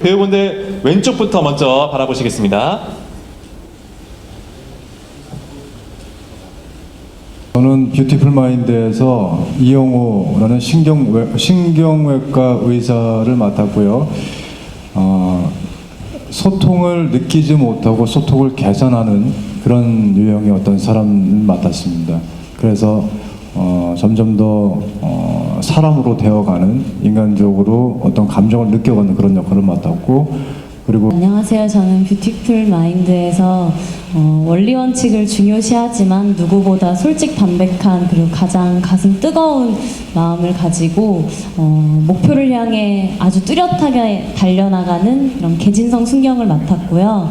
배우분들 왼쪽부터 먼저 바라보시겠습니다. 저는 뷰티풀 마인드에서 이영호라는 신경외, 신경외과 의사를 맡았고요. 어, 소통을 느끼지 못하고 소통을 개선하는 그런 유형의 어떤 사람을 맡았습니다. 그래서 어, 점점 더 어, 사람으로 되어가는 인간적으로 어떤 감정을 느껴가는 그런 역할을 맡았고 그리고 안녕하세요. 저는 뷰티풀 마인드에서 어, 원리 원칙을 중요시하지만 누구보다 솔직 담백한 그리고 가장 가슴 뜨거운 마음을 가지고 어, 목표를 향해 아주 뚜렷하게 달려나가는 이런 개진성 순경을 맡았고요.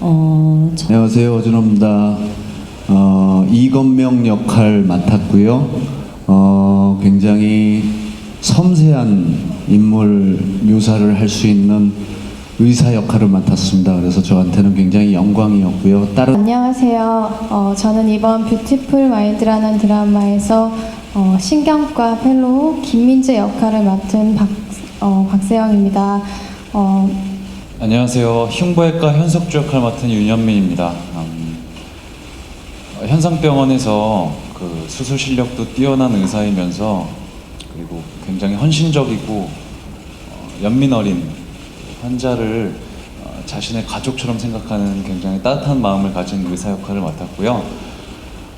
어, 저- 안녕하세요. 오준호입니다. 어, 이건명 역할 맡았고요. 어, 굉장히 섬세한 인물 묘사를 할 수 있는 의사 역할을 맡았습니다. 그래서 저한테는 굉장히 영광이었고요. 다른 안녕하세요. 어, 저는 이번 뷰티풀 마인드라는 드라마에서 어, 신경과 펠로우 김민재 역할을 맡은 박, 어, 박세영입니다. 어, 안녕하세요. 흉부외과 현석주 역할 맡은 윤현민입니다. 음, 어, 현상병원에서 그 수술 실력도 뛰어난 의사이면서 그리고 굉장히 헌신적이고 어, 연민 어린 환자를 어, 자신의 가족처럼 생각하는 굉장히 따뜻한 마음을 가진 의사 역할을 맡았고요.